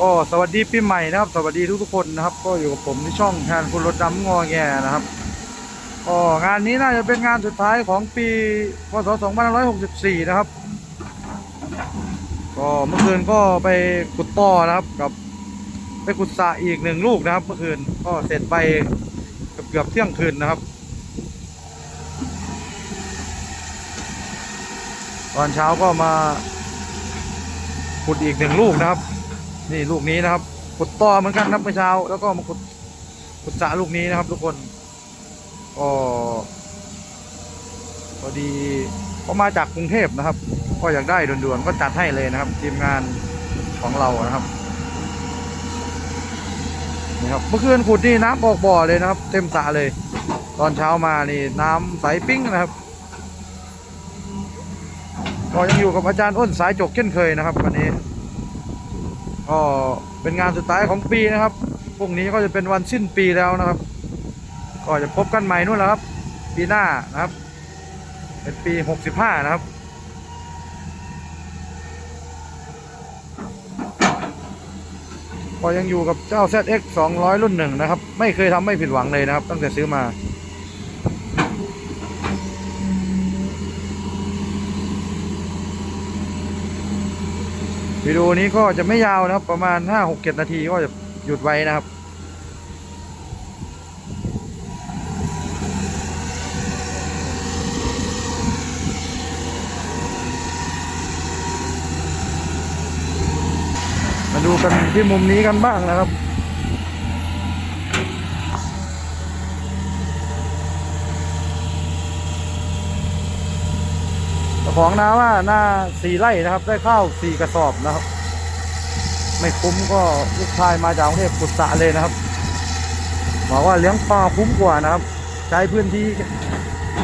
ก็สวัสดีปีใหม่นะครับ สวัสดีทุกๆคนนะครับ ก็อยู่กับผมที่ช่องแทนคุณรถดำงอแงนะครับก็งานนี้น่าจะเป็นงานสุดท้ายของปีพศ2564 นะครับ ก็เมื่อคืนก็ไปขุดต่อนะครับกับ ไปขุดสระอีกหนึ่งลูกนะครับ เมื่อคืนก็เสร็จไปเกือบเกือบเที่ยงคืนนะครับ ตอนเช้าก็มาขุดอีกหนึ่งลูกนะครับ นี่ลูกนี้นะครับขุดต่อเหมือนกันครับเมื่อเช้า แล้วก็มาขุดขุดสะลูกนี้นะครับ ทุกคนก็พอดีก็มาจากกรุงเทพนะครับ ก็อยากได้ด่วนๆก็จัดให้เลยนะครับ ทีมงานของเรานะครับนี่ครับเมื่อคืนขุดนี่น้ำออกบ่อเลยนะครับ เต็มสระเลย ตอนเช้ามานี่น้ำใสปิ้งนะครับก็ยังอยู่กับอาจารย์อ้นสายจกเช่นเคยนะครับวันนี้ ก็เป็นงานสุดท้ายของปีนะครับพรุ่งนี้ก็จะเป็นวันสิ้นปีแล้วนะครับ ก็จะพบกันใหม่นู่นแหละครับ ปีหน้านะครับ เป็นปีหกสิบห้านะครับก็ยังอยู่กับเจ้า ZX 200 รุ่นหนึ่งนะครับ ไม่เคยทำไม่ผิดหวังเลยนะครับ ตั้งแต่ซื้อมา วิดีโอนี้ก็จะไม่ยาวนะครับ ประมาณ5 6 7นาทีก็จะหยุดไว้นะครับ มาดูกันที่มุมนี้กันบ้างนะครับ เจ้า ของนาว่าหน้าสี่ไร่นะครับ ได้ข้าวสี่กระสอบนะครับ ไม่คุ้มก็ลูกชายมาจากกรุงเทพกุศะเลยนะครับบอกว่าเลี้ยงปลาคุ้มกว่านะครับ ใช้พื้นที่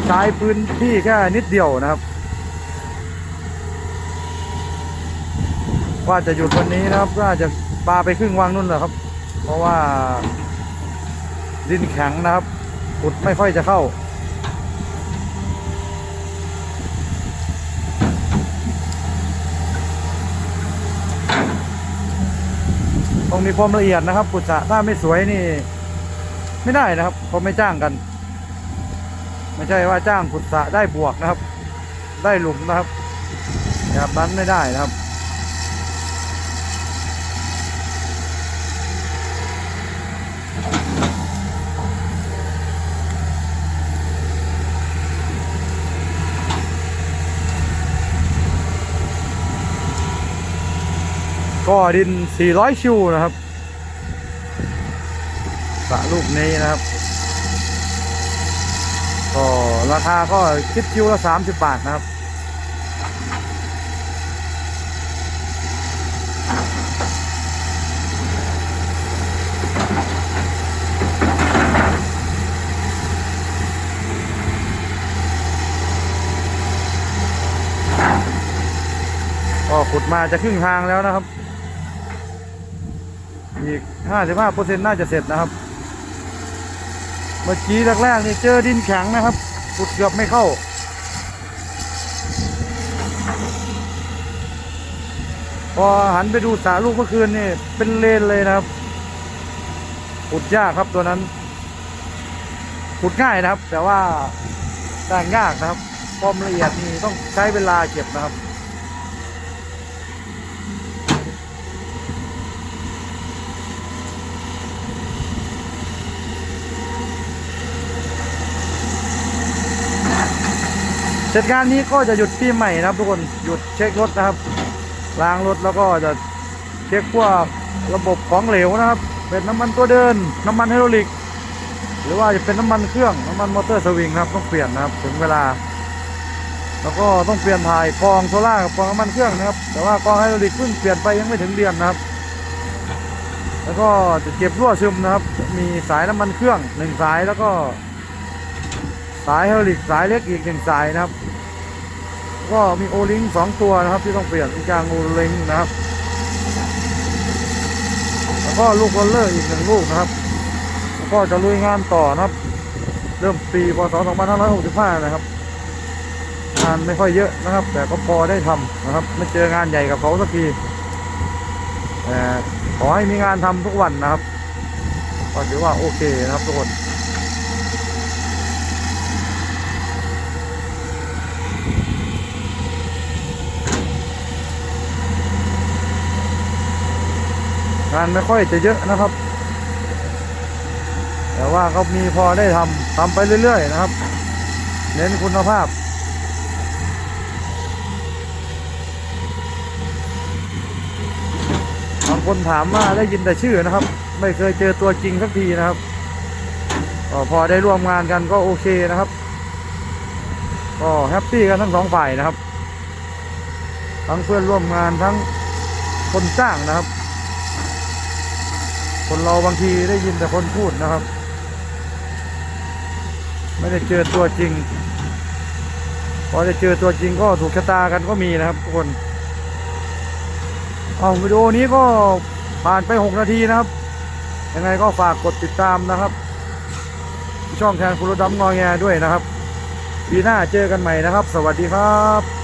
ใช้พื้นที่แค่นิดเดียวนะครับ ว่าจะหยุดวันนี้นะครับก็อาจจะปลาไปครึ่งวังนู่นแหละครับ เพราะว่าดินแข็งนะครับขุดไม่ค่อยจะเข้า ต้องมีความละเอียดนะครับกุศะถ้าไม่สวยนี่ ไม่ได้นะครับเขาไม่จ้างกัน ไม่ใช่ว่าจ้างกุศะได้บวกนะครับ ได้หลุมนะครับแบบนั้นไม่ได้นะครับ ก็ดิน 400ชิวนะครับสระลูกนี้นะครับ ก็ราคาก็คิดชิวละ 30 บาทนะครับก็ขุดมาจะครึ่งทางแล้วนะครับ อีก 55เปอร์เซ็นต์น่าจะเสร็จนะครับ เมื่อกี้แรกๆนี่เจอดินแข็งนะครับขุดเกือบไม่เข้า พอหันไปดูสาลูกเมื่อคืนนี่เป็นเลนเลยนะครับขุดยากครับตัวนั้นขุดง่ายนะครับ แต่ว่าแต่งยากนะครับความละเอียดนี่ต้องใช้เวลาเก็บนะครับ เสร็จงานนี้ก็จะหยุดปีใหม่นะครับ ทุกคนหยุดเช็ครถนะครับล้างรถแล้วก็จะเช็คพวกระบบของเหลวนะครับ เป็นน้ำมันตัวเดิน น้ำมันไฮดรอลิก หรือว่าจะเป็นน้ำมันเครื่องน้ำมันมอเตอร์สวิงนะครับต้องเปลี่ยนนะครับถึงเวลา แล้วก็ต้องเปลี่ยนถ่ายกองโซล่ากับกองน้ำมันเครื่องนะครับ แต่ว่ากองไฮดรอลิกเพิ่งเปลี่ยนไปยังไม่ถึงเดือนนะครับ แล้วก็จะเก็บรั่วซึมนะครับ มีสายน้ำมันเครื่องหนึ่งสายแล้วก็ สายไฮลิกสายเล็กอีกหนึ่งสายนะครับ ก็มีโอลิงสองตัวนะครับ ที่ต้องเปลี่ยนอีกางโอลิงนะครับ แล้วก็ลูกโรลเลอร์อีกหนึ่งลูกนะครับ แล้วก็จะลุยงานต่อนะครับ เริ่มปีพศ 2565 นะครับงานไม่ค่อยเยอะนะครับ แต่ก็พอได้ทำนะครับ ไม่เจองานใหญ่กับเขาสักทีแต่พอให้มีงานทำทุกวันนะครับก็ถือว่าโอเคนะครับทุกคน งานไม่ค่อยจะเยอะนะครับ แต่ว่าก็มีพอได้ทำทำไปเรื่อย ๆ นะครับ เน้นคุณภาพ บางคนถามว่าได้ยินแต่ชื่อนะครับ ไม่เคยเจอตัวจริงสักทีนะครับก็พอได้ร่วมงานกันก็โอเคนะครับ ก็แฮปปี้กันทั้งสองฝ่ายนะครับ ทั้งเพื่อนร่วมงานทั้งคนจ้างนะครับ คนเราบางทีได้ยินแต่คนพูดนะครับ ไม่ได้เจอตัวจริง พอได้เจอตัวจริงก็ถูกชะตากันก็มีนะครับทุกคนเอาวิดีโอนี้ก็ผ่านไป 6 นาทีนะครับ ยังไงก็ฝากกดติดตามนะครับ ช่องแทนคุณรถดำงอแงด้วยนะครับปีหน้าเจอกันใหม่นะครับ สวัสดีครับ